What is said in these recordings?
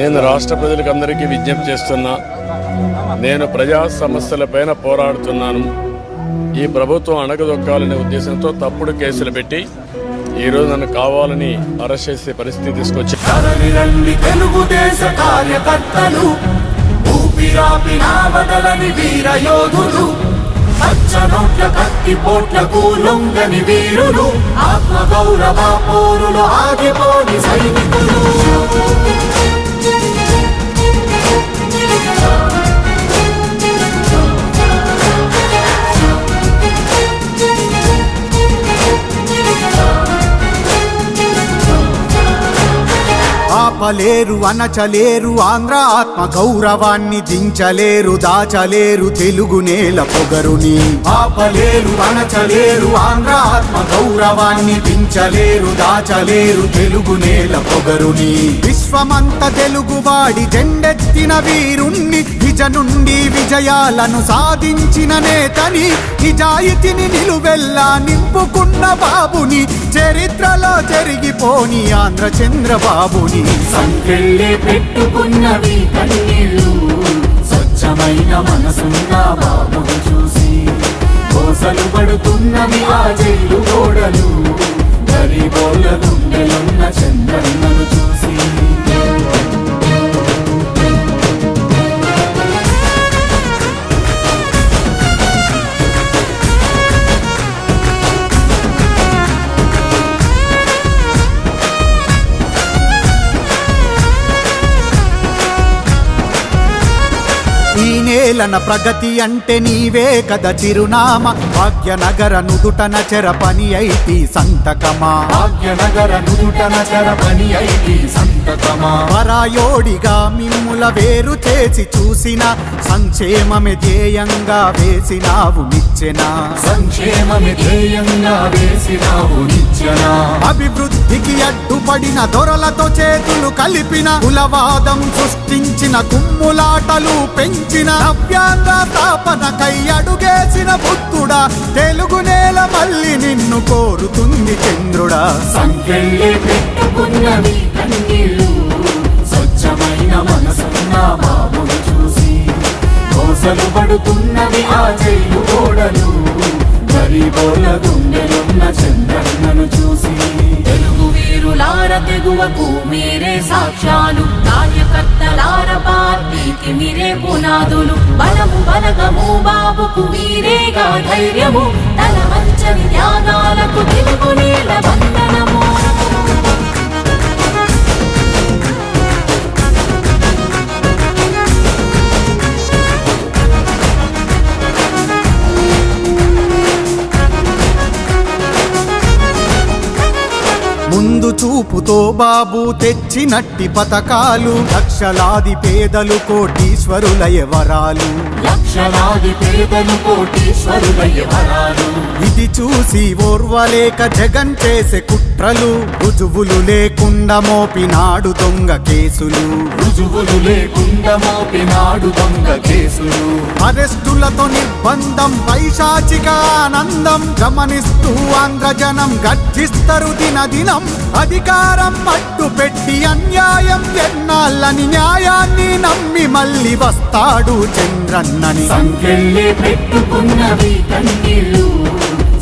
నేను రాష్ట్ర ప్రజలకందరికీ విజ్ఞప్తి చేస్తున్నా నేను ప్రజా సమస్యలపైన పోరాడుతున్నాను. ఈ ప్రభుత్వం అణగదొక్కాలనే ఉద్దేశంతో తప్పుడు కేసులు పెట్టి ఈరోజు నన్ను కావాలని అరెస్ట్ చేసే పరిస్థితి తీసుకొచ్చి తరలిరండి కత్తి పోట్లకు లొంగని వీరులు ఆత్మ గౌరవ పోరులు ఆగిపోని సైనికులు. ఆపలేరు అనచలేరు ఆంధ్ర ఆత్మ గౌరవాన్ని దించలేరు దాచలేరు తెలుగు నేల పొగరుని. ఆపలేరు అణచలేరు ఆంధ్ర ఆత్మ గౌరవాన్ని దించలేరు దాచలేరు తెలుగు నేల పొగరుని. విశ్వమంత తెలుగువాడి జెండెత్తిన వీరుణ్ణి విజ నుండి విజయాలను సాధించిన నేతని నిజాయితీని నిలువెల్లా నింపుకున్న బాబుని చరిత్రలో జరిగిపోని ఆంధ్ర చంద్రబాబుని. సంకెళ్ళే పెట్టుకున్నవి కన్నీళ్ళు స్వచ్ఛమైన మనసున్న బాబుని చూసి కోసలు పడుతున్నవి ఆ జైలు గోడలు గరీబోళ్ళ గుండెలున్న చంద్రన్నను చూసి. ఈ నేలన ప్రగతి అంటే నీవే కద చిరునామా. భాగ్యనగర నుదుటన చెర పని ఐటి సంతకమా. భాగ్యనగర నూతన చరపని ఐటి సంతకమా. పరాయోడిగా మిమ్ముల వేరు చేసి చూసిన సంక్షేమమే ధ్యేయంగా వేసినావు నిచ్చెన. సంక్షేమమి ధ్యేయంగా వేసినావు నిత్యన అభివృద్ధికి అడ్డుపడిన దొరలతో చేతులు కలిపిన కులవాదం సృష్టించిన కుమ్ములాటలు పెంచిన నవ్యాంగ స్థాపనకై అడుగేసిన బుద్ధుడా తెలుగు నేల మళ్ళీ నిన్ను కోరుతుంది చంద్రుడా. సంకెళ్ళే పెట్టుకున్నవి కన్నీళ్ళు స్వచ్ఛమైన మనసున్న బాబును చూసి కోసలు పడుతున్నవి ఆ జైలు గోడలు గరీబోల గుండెలున్న చంద్రన్నను చూసి తెలుగు వీరులార తెగువకు మీరే సాక్ష్యాలు కార్యకర్తలార పార్టీకి మీరే పునాదులు. బలము బలగము బాబుకు మీరేగా ధైర్యము. తన మంచని త్యాగాలకు తెలుగు నేల చూపుతో బాబు తెచ్చినట్టి పథకాలు లక్షలాది పేదలు కోటీశ్వరులయ వరాలు లక్షలాది పేదలు కోటీశ్వరులయ్య వరాలు ఇది చూసి ఓర్వలేక జగన్ చేసే కుట్రలు రుజువులు లేకుండా మోపినాడు దొంగ కేసులు. రుజువులు లేకుండా మోపినాడు దొంగ కేసులు. అరెస్టులతో నిర్బంధం పైశాచిక అందం గమనిస్తూ ఆంధ్రజనం గర్జిస్తారు దినదినం. అధికారం అడ్డు పెట్టి అన్యాయం ఎన్నాళ్ళని న్యాయాన్ని నమ్మి మళ్ళీ వస్తాడు చంద్రన్నని. సంకెళ్ళే పెట్టుకున్నవి కన్నీళ్ళు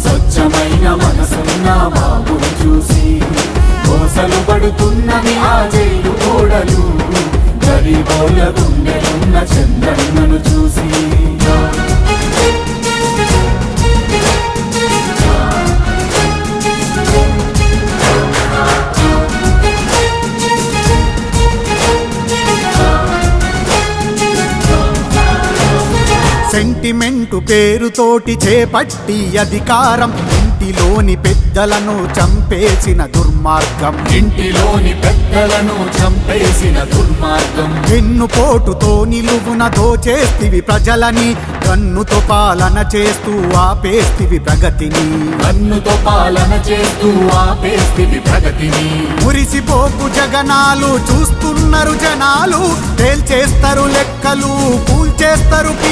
స్వచ్ఛమైన మనసున్న బాబును చూసి. కోసలు పడుతున్నవి ఆ జైలు గోడలు గరీబోళ్ళ గుండెలున్న చంద్రన్నను చూసి. సెంటిమెంటు పేరుతోటి చేపట్టి అధికారం. ఇంటిలోని పెద్దలను చంపేసిన దుర్మార్గం. ఇంటిలోని పెద్దలను చంపేసిన దుర్మార్గం. వెన్నుపోటుతో నిలువున దోచేస్తివి ప్రజలని. కన్నుతో పాలన చేస్తూ ఆపేస్తివి ప్రగతిని. కన్నుతో పాలన చేస్తూ ఆపేస్తివి ప్రగతిని. మురిసిపోకు జగనాలు చూస్తున్నారు జనాలు. తేల్చేస్తారు లెక్కలు కూల్చేస్తారు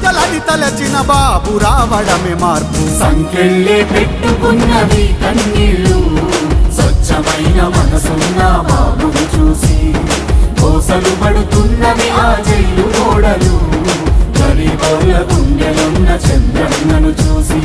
ప్రజలని తలచిన బాబు రావడమే మార్పు. సంకెళ్ళే పెట్టుకున్నవి కన్నీళ్ళు స్వచ్ఛమైన మనసున్న బాబును చూసి కోసలు పడుతున్నవి ఆ జైలు గోడలు గరీబుల గుండెలున్న చంద్రన్నను చూసి